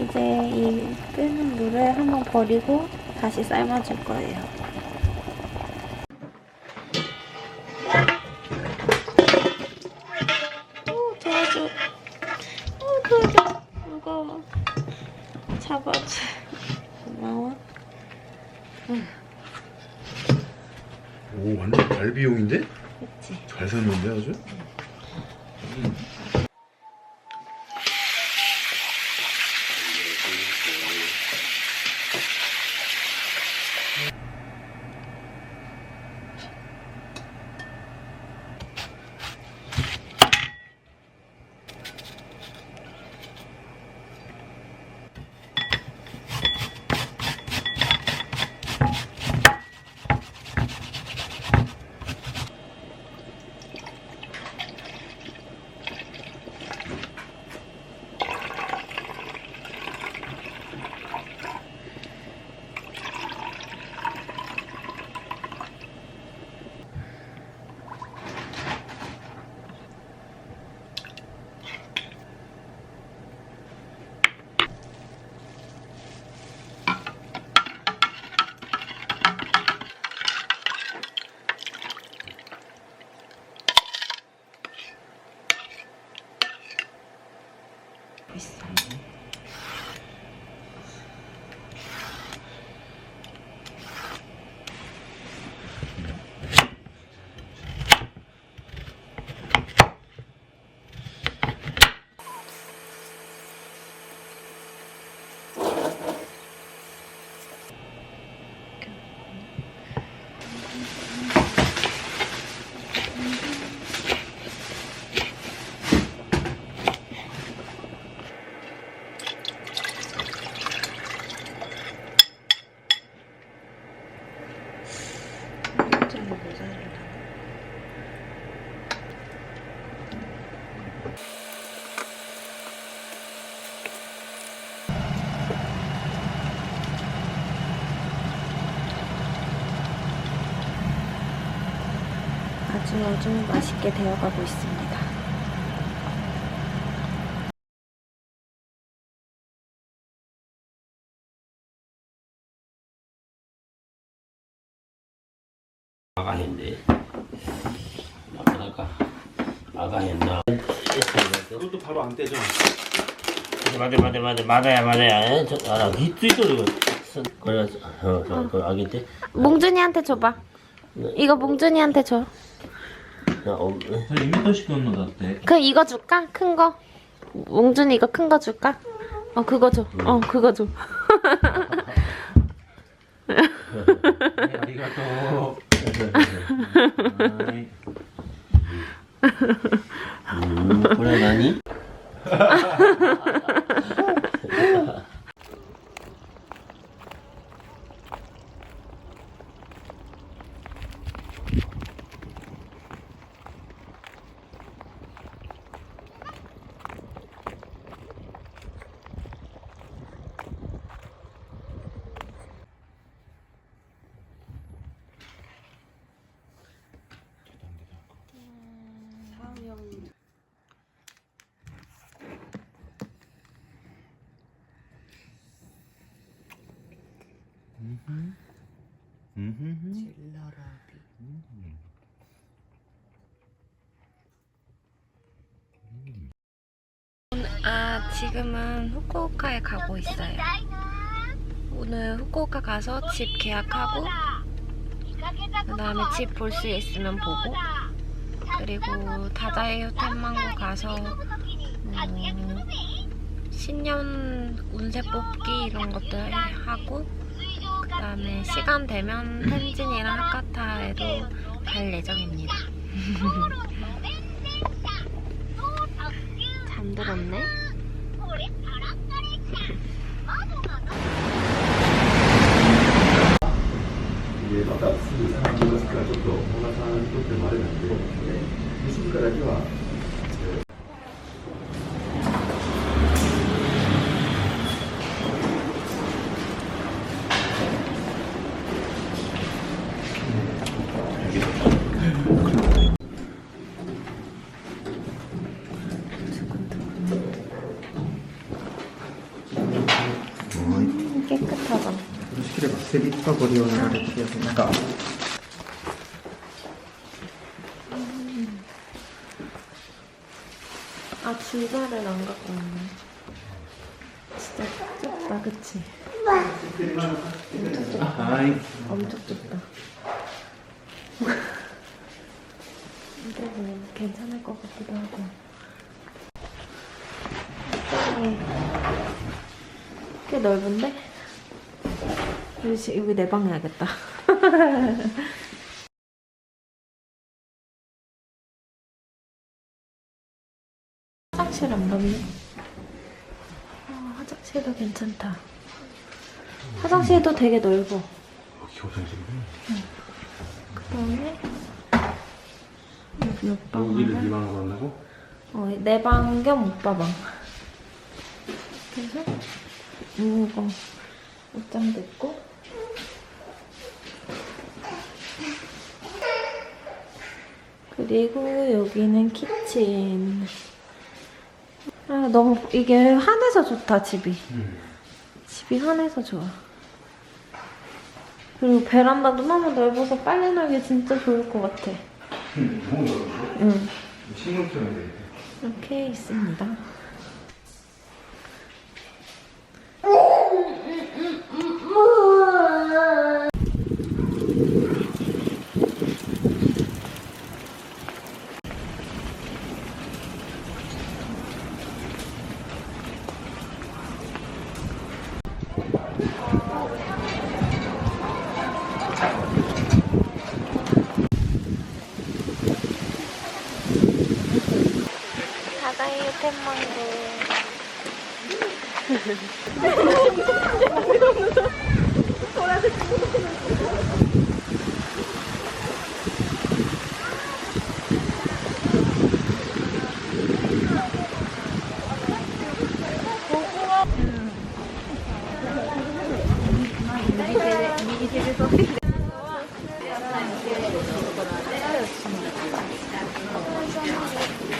이제 이 끓는 물을 한번 버리고 다시 삶아줄 거예요. 오, 도와줘. 오, 도와줘. 무거워. 잡아줘. 고마워. 오 완전 갈비용인데? 그치? 잘 샀는데 아주? 있 아주 아주 맛있게 되어가고 있습니다. 아가인데 아까 아가였나 그것도 바로 안 떼죠? 맞아 맞아 맞아 맞아야 맞아야 저 알아 기뚜이도 그래 어저 아기인데 몽준이한테 줘봐. 이거 몽준이한테 줘. 나 어, 이미터 시켰는 것 같아. 그럼 이거 줄까? 큰 거? 몽준이 이거 큰 거 줄까? 어 그거 줘. 어 그거 줘. 아리가또. 아이. 음 그래 나니 지금은 후쿠오카에 가고 있어요. 오늘 후쿠오카 가서 집 계약하고 그 다음에 집 볼 수 있으면 보고 그리고 다다에요 텐망고 가서 음, 신년 운세 뽑기 이런 것들 하고 그 다음에 시간 되면 텐진이랑 하카타에도 갈 예정입니다. 잠들었네? リッパご利用になられていますか 아, 줄자를 안 갖고 왔네. 진짜 좁다, 그치? はい 엄청 좁다. 근데 뭐 괜찮을 것 같기도 하고. 네. 꽤 넓은데? 여기, 지- 여기 내방 해야겠다. 화장실 안 봤네. 어, 화장실도 괜찮다. 화장실도 되게 넓어. 여기 화장실이네 그다음에 여기 여기를 방을 네 방으로 한다고? 어, 내방 겸 오빠 방. 그래서 이거 옷장도 있고 그리고 여기는 키친. 아 너무 이게 한해서 좋다 집이. 집이 한해서 좋아. 그리고 베란다도 너무 넓어서 빨래 널기 진짜 좋을 것 같아. 너무 넓어 응. 식물처럼 돼 이렇게 있습니다. 만두.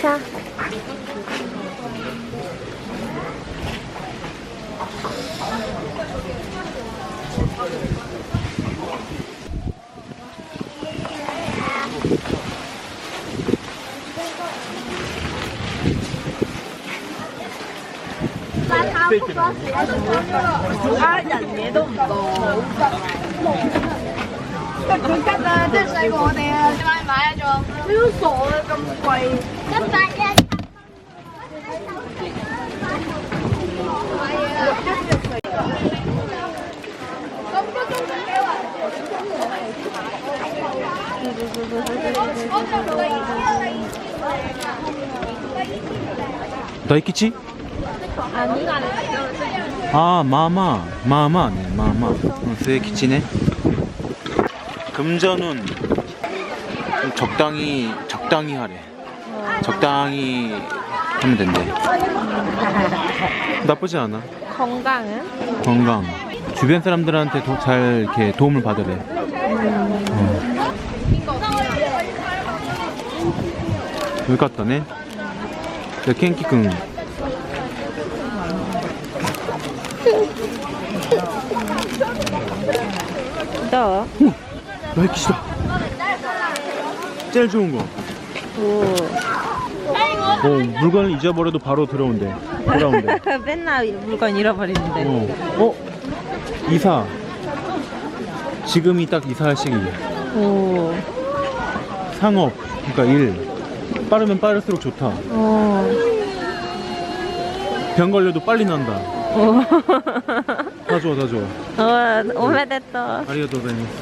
자. 而人嘢都唔多，都吉啊，即係細過我哋啊！點解買一你？都傻嘅，咁貴。一百一。咁多鐘？對機？ 아 마마 마마 네 마마 응, 스에키치네 금전은 적당히 적당히 하래 적당히 하면 된대 나쁘지 않아 건강은? 건강 주변 사람들한테 도, 잘 이렇게 도움을 받으래 어. 여기 갔다네 야 켄키君 너. 나이키시다 제일 좋은 거 오. 어, 물건을 잊어버려도 바로 들어온대. 돌아온대. 맨날 물건 잃어버리는데. 어, 어, 이사. 지금이 딱 이사할 시기. 오. 상업, 그러니까 일. 빠르면 빠를수록 좋다. 오. 병 걸려도 빨리 난다. 大丈夫大丈夫おおめでとう、ありがとうございます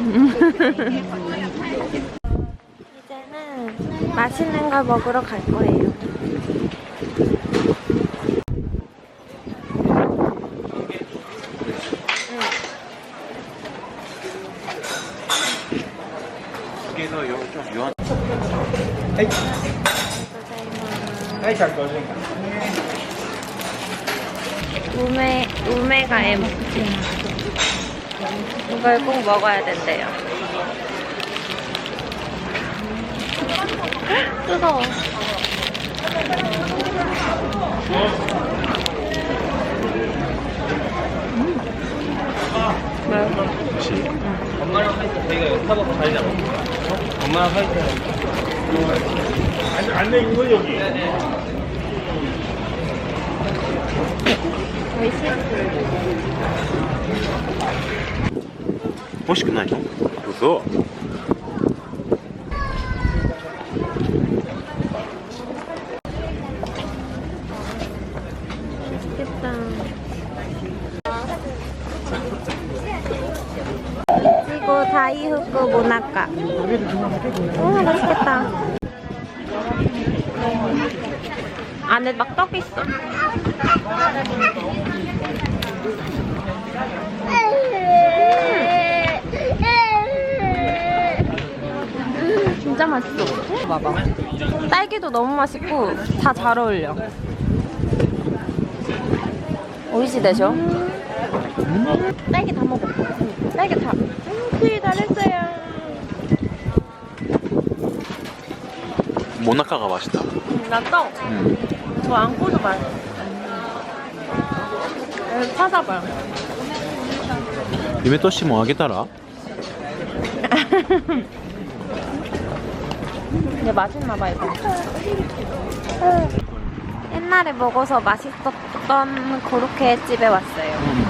Mm-hmm. 제는 맛있는 걸 먹으러 갈 거예요. 우메, 우메가에 먹지. 이걸 꼭 먹어야 된대요. 뜨거워. 엄마랑 화이트 저희가 스타벅스 자리잖아. 엄마랑 화이트. 안, 안 내긴 거 여기. 그래서 맛있겠다. 이치고 다이후쿠 모나카. 오, 맛있겠다. 안에 막 떡 있어. 진짜 맛있어. 봐봐. 딸기도 너무 맛있고 다 잘 어울려. 오이시 되죠? 딸기 다 먹어. 딸기 다. 음, 잘했어요. 모나카가 맛있다. 나 떡. 음. 저 안고도 맛있어. 여기 찾아봐요. 이메 또시 뭐 하겠다라? 근데 맛있나 봐 이거. 옛날에 먹어서 맛있었던 고로케 집에 왔어요.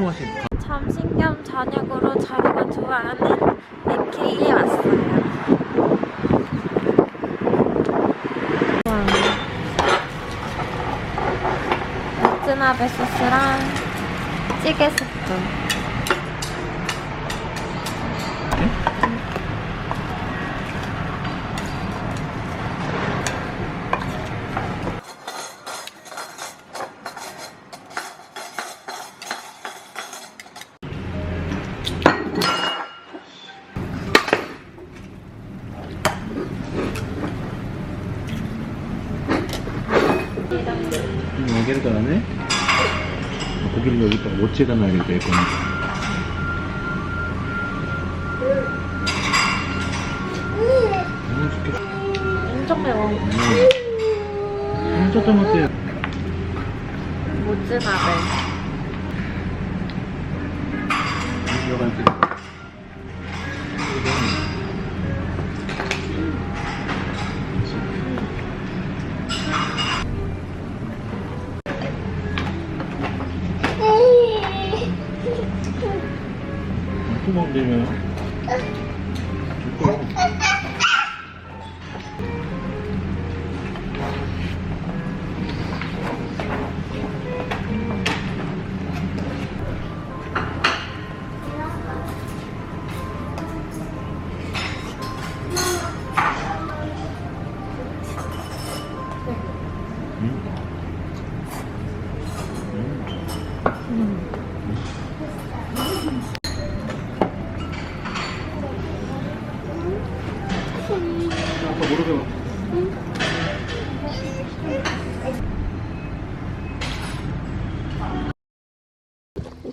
맛이. 점심 겸 저녁으로 자루가 좋아하는 네케이에 왔어요 와. 모츠나베 소스랑 찌개 스프 고기를 여기다 모찌에다 놔야 될 거니까. 너무 좋겠다. 엄청 매워 진짜 맛있어요. 모츠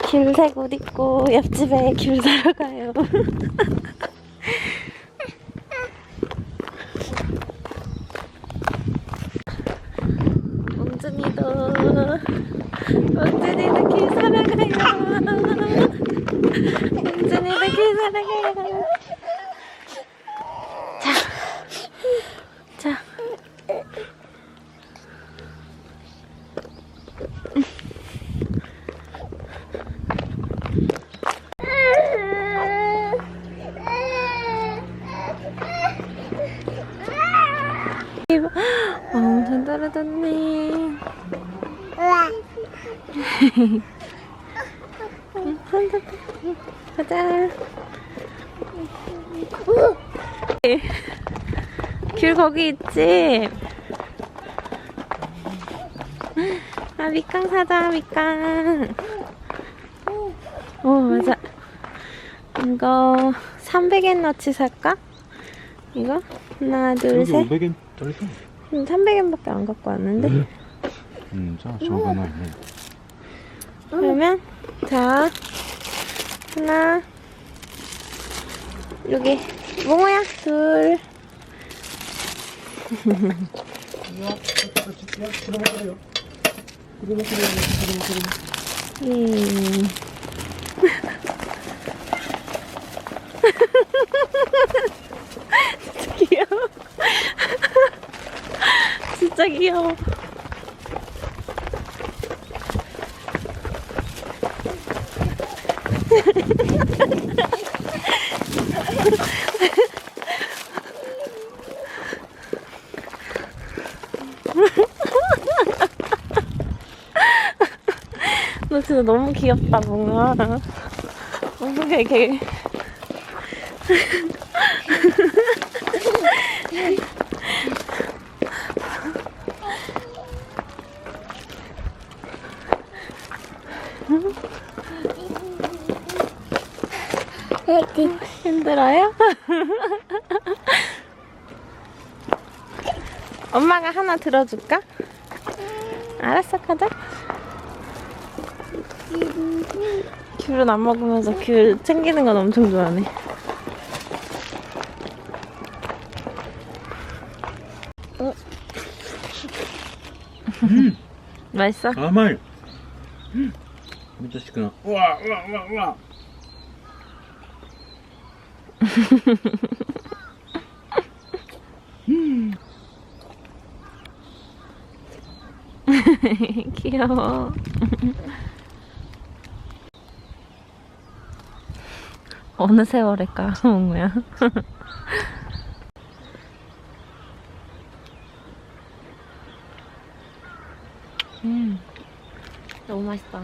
귤색 옷 입고 옆집에 귤 사러 가요. 웅준이 몽준이도 몽준이도 길 살아가요 몽준이도 길 살아가요 자, 자. 어, 손 잡고 가자. 귤 거기 있지? 아, 밑강 사자, 밑강. 오, 맞아. 이거 300엔어치 살까? 이거? 하나, 둘, 셋. 500엔 떨어져. 300엔밖에 안 갖고 왔는데? 음, 자, 저거 하나 있네. 그러면 자 하나 여기 몽호야 둘 음. 귀여워 진짜 귀여워 너 진짜 너무 귀엽다, 뭔가. 어떻게 이렇게. 힘들어요? 엄마가 하나 들어줄까? 알았어, 가자. 귤은 안 먹으면서 귤 챙기는 건 엄청 좋아하네. 맛있어? 甘い。めっちゃしくな。うわ、うわ、うわ、うわ。 귀여워. 어느 세월일까, 몽우야? 음, 너무 맛있다.